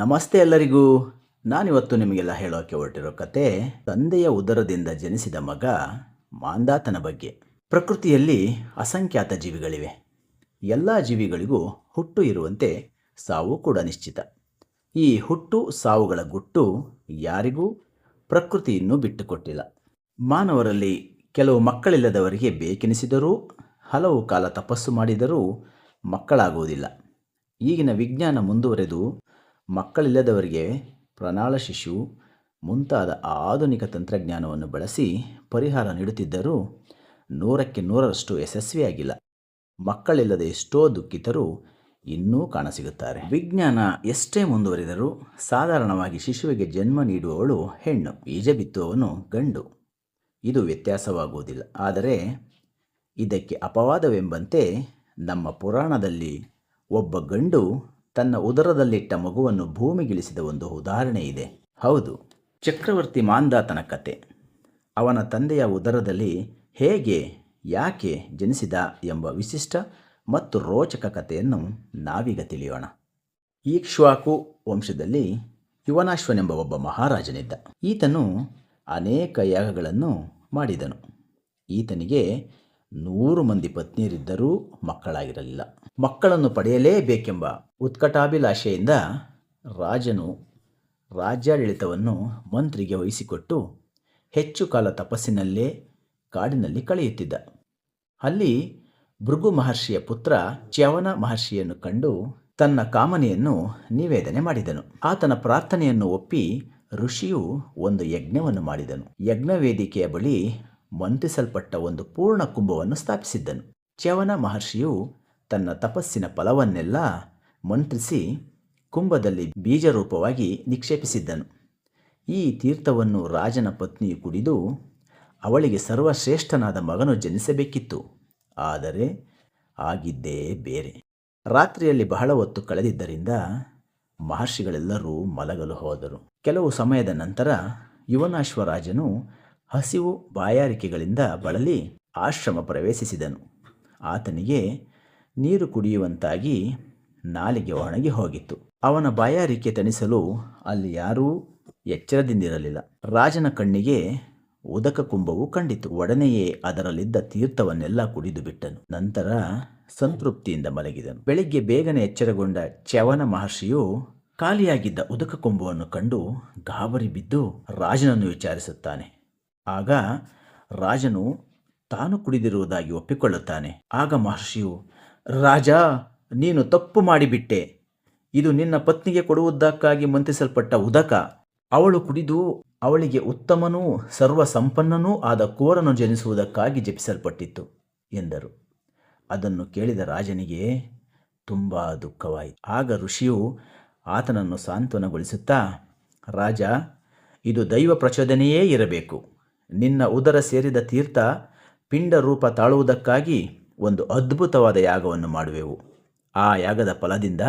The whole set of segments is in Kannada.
ನಮಸ್ತೆ ಎಲ್ಲರಿಗೂ. ನಾನಿವತ್ತು ನಿಮಗೆಲ್ಲ ಹೇಳೋಕೆ ಹೊರಟಿರೋ ಕತೆ, ತಂದೆಯ ಉದರದಿಂದ ಜನಿಸಿದ ಮಗ ಮಾಂದಾತನ ಬಗ್ಗೆ. ಪ್ರಕೃತಿಯಲ್ಲಿ ಅಸಂಖ್ಯಾತ ಜೀವಿಗಳಿವೆ. ಎಲ್ಲ ಜೀವಿಗಳಿಗೂ ಹುಟ್ಟು ಇರುವಂತೆ ಸಾವು ಕೂಡ ನಿಶ್ಚಿತ. ಈ ಹುಟ್ಟು, ಸಾವುಗಳ ಗುಟ್ಟು ಯಾರಿಗೂ ಪ್ರಕೃತಿಯನ್ನು ಬಿಟ್ಟುಕೊಟ್ಟಿಲ್ಲ. ಮಾನವರಲ್ಲಿ ಕೆಲವು ಮಕ್ಕಳಿಲ್ಲದವರಿಗೆ ಬೇಕೆನಿಸಿದರೂ, ಹಲವು ಕಾಲ ತಪಸ್ಸು ಮಾಡಿದರೂ ಮಕ್ಕಳಾಗುವುದಿಲ್ಲ. ಈಗಿನ ವಿಜ್ಞಾನ ಮುಂದುವರೆದು ಮಕ್ಕಳಿಲ್ಲದವರಿಗೆ ಪ್ರಣಾಳ ಶಿಶು ಮುಂತಾದ ಆಧುನಿಕ ತಂತ್ರಜ್ಞಾನವನ್ನು ಬಳಸಿ ಪರಿಹಾರ ನೀಡುತ್ತಿದ್ದರೂ ನೂರಕ್ಕೆ ನೂರರಷ್ಟು ಯಶಸ್ವಿಯಾಗಿಲ್ಲ. ಮಕ್ಕಳಿಲ್ಲದೆ ಎಷ್ಟೋ ದುಃಖಿತರು ಇನ್ನೂ ಕಾಣಸಿಗುತ್ತಾರೆ. ವಿಜ್ಞಾನ ಎಷ್ಟೇ ಮುಂದುವರಿದರೂ ಸಾಧಾರಣವಾಗಿ ಶಿಶುವಿಗೆ ಜನ್ಮ ನೀಡುವವಳು ಹೆಣ್ಣು, ಬೀಜ ಬಿತ್ತುವವನು ಗಂಡು. ಇದು ವ್ಯತ್ಯಾಸವಾಗುವುದಿಲ್ಲ. ಆದರೆ ಇದಕ್ಕೆ ಅಪವಾದವೆಂಬಂತೆ ನಮ್ಮ ಪುರಾಣದಲ್ಲಿ ಒಬ್ಬ ಗಂಡು ತನ್ನ ಉದರದಲ್ಲಿಟ್ಟ ಮಗುವನ್ನು ಭೂಮಿಗಿಳಿಸಿದ ಒಂದು ಉದಾಹರಣೆ ಇದೆ. ಹೌದು, ಚಕ್ರವರ್ತಿ ಮಾಂದಾತನ ಕತೆ. ಅವನ ತಂದೆಯ ಉದರದಲ್ಲಿ ಹೇಗೆ, ಯಾಕೆ ಜನಿಸಿದ ಎಂಬ ವಿಶಿಷ್ಟ ಮತ್ತು ರೋಚಕ ಕಥೆಯನ್ನು ನಾವೀಗ ತಿಳಿಯೋಣ. ಈಕ್ಷ್ವಾಕು ವಂಶದಲ್ಲಿ ಯುವನಾಶ್ವನೆಂಬ ಒಬ್ಬ ಮಹಾರಾಜನಿದ್ದ. ಈತನು ಅನೇಕ ಯಾಗಗಳನ್ನು ಮಾಡಿದನು. ಈತನಿಗೆ ನೂರು ಮಂದಿ ಪತ್ನಿಯರಿದ್ದರೂ ಮಕ್ಕಳಾಗಿರಲಿಲ್ಲ. ಮಕ್ಕಳನ್ನು ಪಡೆಯಲೇಬೇಕೆಂಬ ಉತ್ಕಟಾಭಿಲಾಷೆಯಿಂದ ರಾಜನು ರಾಜ್ಯಾಡಳಿತವನ್ನು ಮಂತ್ರಿಗೆ ವಹಿಸಿಕೊಟ್ಟು ಹೆಚ್ಚು ಕಾಲ ತಪಸ್ಸಿನಲ್ಲೇ ಕಾಡಿನಲ್ಲಿ ಕಳೆಯುತ್ತಿದ್ದ. ಅಲ್ಲಿ ಭೃಗು ಮಹರ್ಷಿಯ ಪುತ್ರ ಚ್ಯವನ ಮಹರ್ಷಿಯನ್ನು ಕಂಡು ತನ್ನ ಕಾಮನೆಯನ್ನು ನಿವೇದನೆ ಮಾಡಿದನು. ಆತನ ಪ್ರಾರ್ಥನೆಯನ್ನು ಒಪ್ಪಿ ಋಷಿಯು ಒಂದು ಯಜ್ಞವನ್ನು ಮಾಡಿದನು. ಯಜ್ಞವೇದಿಕೆಯ ಬಳಿ ಮಂತ್ರಿಸಲ್ಪಟ್ಟ ಒಂದು ಪೂರ್ಣ ಕುಂಭವನ್ನು ಸ್ಥಾಪಿಸಿದ್ದನು. ಚ್ಯವನ ಮಹರ್ಷಿಯು ತನ್ನ ತಪಸ್ಸಿನ ಫಲವನ್ನೆಲ್ಲ ಮಂತ್ರಿಸಿ ಕುಂಭದಲ್ಲಿ ಬೀಜರೂಪವಾಗಿ ನಿಕ್ಷೇಪಿಸಿದ್ದನು. ಈ ತೀರ್ಥವನ್ನು ರಾಜನ ಪತ್ನಿಯು ಕುಡಿದು ಅವಳಿಗೆ ಸರ್ವಶ್ರೇಷ್ಠನಾದ ಮಗನು ಜನಿಸಬೇಕಿತ್ತು. ಆದರೆ ಆಗಿದ್ದೇ ಬೇರೆ. ರಾತ್ರಿಯಲ್ಲಿ ಬಹಳ ಹೊತ್ತು ಕಳೆದಿದ್ದರಿಂದ ಮಹರ್ಷಿಗಳೆಲ್ಲರೂ ಮಲಗಲು ಹೋದರು. ಕೆಲವು ಸಮಯದ ನಂತರ ಯುವನಾಶ್ವರಾಜನು ಹಸಿವು ಬಾಯಾರಿಕೆಗಳಿಂದ ಬಳಲಿ ಆಶ್ರಮ ಪ್ರವೇಶಿಸಿದನು. ಆತನಿಗೆ ನೀರು ಕುಡಿಯುವಂತಾಗಿ ನಾಲಿಗೆ ಒಣಗಿ ಹೋಗಿತ್ತು. ಅವನ ಬಾಯಾರಿಕೆ ತಣಿಸಲು ಅಲ್ಲಿ ಯಾರೂ ಎಚ್ಚರದಿಂದಿರಲಿಲ್ಲ. ರಾಜನ ಕಣ್ಣಿಗೆ ಉದಕ ಕುಂಭವು ಕಂಡಿತು. ಒಡನೆಯೇ ಅದರಲ್ಲಿದ್ದ ತೀರ್ಥವನ್ನೆಲ್ಲ ಕುಡಿದು ಬಿಟ್ಟನು. ನಂತರ ಸಂತೃಪ್ತಿಯಿಂದ ಮಲಗಿದನು. ಬೆಳಿಗ್ಗೆ ಬೇಗನೆ ಎಚ್ಚರಗೊಂಡ ಚ್ಯವನ ಮಹರ್ಷಿಯು ಖಾಲಿಯಾಗಿದ್ದ ಉದಕ ಕುಂಭವನ್ನು ಕಂಡು ಗಾಬರಿ ಬಿದ್ದು ರಾಜನನ್ನು ವಿಚಾರಿಸುತ್ತಾನೆ. ಆಗ ರಾಜನು ತಾನು ಕುಡಿದಿರುವುದಾಗಿ ಒಪ್ಪಿಕೊಳ್ಳುತ್ತಾನೆ. ಆಗ ಮಹರ್ಷಿಯು, ರಾಜ, ನೀನು ತಪ್ಪು ಮಾಡಿಬಿಟ್ಟೆ. ಇದು ನಿನ್ನ ಪತ್ನಿಗೆ ಕೊಡುವುದಕ್ಕಾಗಿ ಮಂತ್ರಿಸಲ್ಪಟ್ಟ ಉದಕ. ಅವಳು ಕುಡಿದು ಅವಳಿಗೆ ಉತ್ತಮನೂ ಸರ್ವ ಸಂಪನ್ನನೂ ಆದ ಕೋರನು ಜನಿಸುವುದಕ್ಕಾಗಿ ಜಪಿಸಲ್ಪಟ್ಟಿತ್ತು, ಎಂದರು. ಅದನ್ನು ಕೇಳಿದ ರಾಜನಿಗೆ ತುಂಬ ದುಃಖವಾಯಿತು. ಆಗ ಋಷಿಯು ಆತನನ್ನು ಸಾಂತ್ವನಗೊಳಿಸುತ್ತಾ, ರಾಜ, ಇದು ದೈವ ಪ್ರಚೋದನೆಯೇ ಇರಬೇಕು. ನಿನ್ನ ಉದರ ಸೇರಿದ ತೀರ್ಥ ಪಿಂಡ ರೂಪ ತಾಳುವುದಕ್ಕಾಗಿ ಒಂದು ಅದ್ಭುತವಾದ ಯಾಗವನ್ನು ಮಾಡುವೆವು. ಆ ಯಾಗದ ಫಲದಿಂದ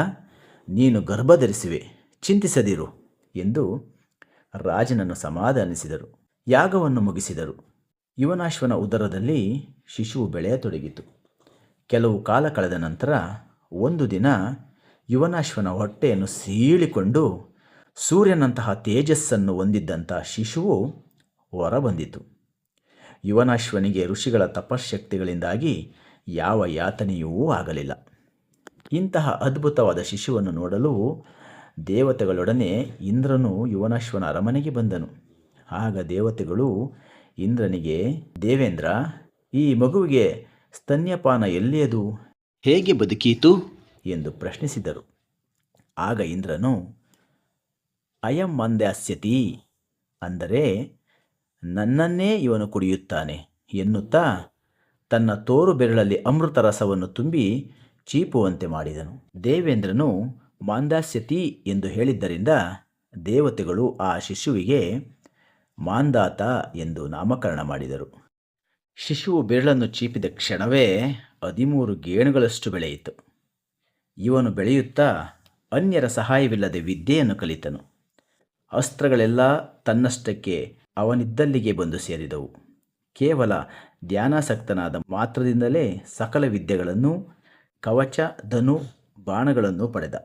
ನೀನು ಗರ್ಭಧರಿಸುವೆ, ಚಿಂತಿಸದಿರು ಎಂದು ರಾಜನನ್ನು ಸಮಾಧಾನಿಸಿದರು ಯಾಗವನ್ನು ಮುಗಿಸಿದರು. ಯುವನಾಶ್ವನ ಉದರದಲ್ಲಿ ಶಿಶುವು ಬೆಳೆಯತೊಡಗಿತು. ಕೆಲವು ಕಾಲ ಕಳೆದ ನಂತರ ಒಂದು ದಿನ ಯುವನಾಶ್ವನ ಹೊಟ್ಟೆಯನ್ನು ಸೀಳಿಕೊಂಡು ಸೂರ್ಯನಂತಹ ತೇಜಸ್ಸನ್ನು ಹೊಂದಿದ್ದಂಥ ಶಿಶುವು ಹೊರಬಂದಿತು. ಯುವನಾಶ್ವನಿಗೆ ಋಷಿಗಳ ತಪಶಕ್ತಿಗಳಿಂದಾಗಿ ಯಾವ ಯಾತನೆಯೂ ಆಗಲಿಲ್ಲ. ಇಂತಹ ಅದ್ಭುತವಾದ ಶಿಶುವನ್ನು ನೋಡಲು ದೇವತೆಗಳೊಡನೆ ಇಂದ್ರನು ಯುವನಾಶ್ವನ ಅರಮನೆಗೆ ಬಂದನು. ಆಗ ದೇವತೆಗಳು ಇಂದ್ರನಿಗೆ ದೇವೇಂದ್ರ ಈ ಮಗುವಿಗೆ ಸ್ತನ್ಯಪಾನ ಎಲ್ಲಿಯದು? ಹೇಗೆ ಬದುಕೀತು? ಎಂದು ಪ್ರಶ್ನಿಸಿದರು. ಆಗ ಇಂದ್ರನು ಅಯಂ ಮಂದ್ಯಾಸ್ಯತಿ ಅಂದರೆ ನನ್ನನ್ನೇ ಇವನು ಕುಡಿಯುತ್ತಾನೆ ಎನ್ನುತ್ತಾ ತನ್ನ ತೋರು ಬೆರಳಲ್ಲಿ ಅಮೃತ ರಸವನ್ನು ತುಂಬಿ ಚೀಪುವಂತೆ ಮಾಡಿದನು. ದೇವೇಂದ್ರನು ಮಾಂದಾಸ್ಯತಿ ಎಂದು ಹೇಳಿದ್ದರಿಂದ ದೇವತೆಗಳು ಆ ಶಿಶುವಿಗೆ ಮಾಂದಾತ ಎಂದು ನಾಮಕರಣ ಮಾಡಿದರು. ಶಿಶುವು ಬೆರಳನ್ನು ಚೀಪಿದ ಕ್ಷಣವೇ ಹದಿಮೂರು ಗೇಣುಗಳಷ್ಟು ಬೆಳೆಯಿತು. ಇವನು ಬೆಳೆಯುತ್ತಾ ಅನ್ಯರ ಸಹಾಯವಿಲ್ಲದೆ ವಿದ್ಯೆಯನ್ನು ಕಲಿತನು. ಅಸ್ತ್ರಗಳೆಲ್ಲ ತನ್ನಷ್ಟಕ್ಕೆ ಅವನಿದ್ದಲ್ಲಿಗೆ ಬಂದು ಸೇರಿದವು. ಕೇವಲ ಧ್ಯಾನಾಸಕ್ತನಾದ ಮಾತ್ರದಿಂದಲೇ ಸಕಲ ವಿದ್ಯೆಗಳನ್ನು, ಕವಚ, ಧನು, ಬಾಣಗಳನ್ನು ಪಡೆದ.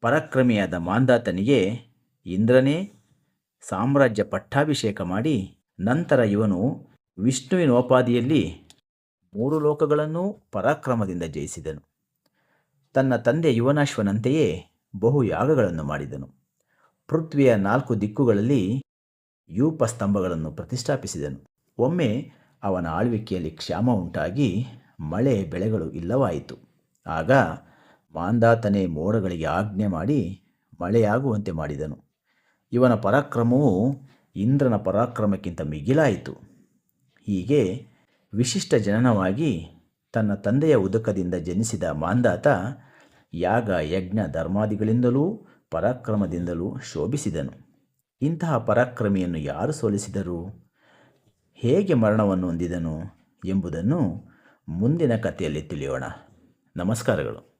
ಪರಕ್ರಮಿಯಾದ ಮಾಂದಾತನಿಗೆ ಇಂದ್ರನೇ ಸಾಮ್ರಾಜ್ಯ ಪಟ್ಟಾಭಿಷೇಕ ಮಾಡಿ, ನಂತರ ಇವನು ವಿಷ್ಣುವಿನೋಪಾದಿಯಲ್ಲಿ ಮೂರು ಲೋಕಗಳನ್ನೂ ಪರಾಕ್ರಮದಿಂದ ಜಯಿಸಿದನು. ತನ್ನ ತಂದೆ ಯುವನಾಶ್ವನಂತೆಯೇ ಬಹು ಯಾಗಗಳನ್ನು ಮಾಡಿದನು. ಪೃಥ್ವಿಯ ನಾಲ್ಕು ದಿಕ್ಕುಗಳಲ್ಲಿ ಯೂಪ ಸ್ತಂಭಗಳನ್ನು ಪ್ರತಿಷ್ಠಾಪಿಸಿದನು. ಒಮ್ಮೆ ಅವನ ಆಳ್ವಿಕೆಯಲ್ಲಿ ಕ್ಷಾಮ ಉಂಟಾಗಿ ಮಳೆ ಬೆಳೆಗಳು ಇಲ್ಲವಾಯಿತು. ಆಗ ಮಾಂದಾತನೇ ಮೋಡಗಳಿಗೆ ಆಜ್ಞೆ ಮಾಡಿ ಮಳೆಯಾಗುವಂತೆ ಮಾಡಿದನು. ಇವನ ಪರಾಕ್ರಮವು ಇಂದ್ರನ ಪರಾಕ್ರಮಕ್ಕಿಂತ ಮಿಗಿಲಾಯಿತು. ಹೀಗೆ ವಿಶಿಷ್ಟ ಜನನವಾಗಿ ತನ್ನ ತಂದೆಯ ಉದಕದಿಂದ ಜನಿಸಿದ ಮಾಂದಾತ ಯಾಗ ಯಜ್ಞ ಧರ್ಮಾದಿಗಳಿಂದಲೂ ಪರಾಕ್ರಮದಿಂದಲೂ ಶೋಭಿಸಿದನು. ಇಂತಹ ಪರಾಕ್ರಮಿಯನ್ನು ಯಾರು ಸೋಲಿಸಿದರು? ಹೇಗೆ ಮರಣವನ್ನು ಹೊಂದಿದನು ಎಂಬುದನ್ನು ಮುಂದಿನ ಕಥೆಯಲ್ಲಿ ತಿಳಿಯೋಣ. ನಮಸ್ಕಾರಗಳು.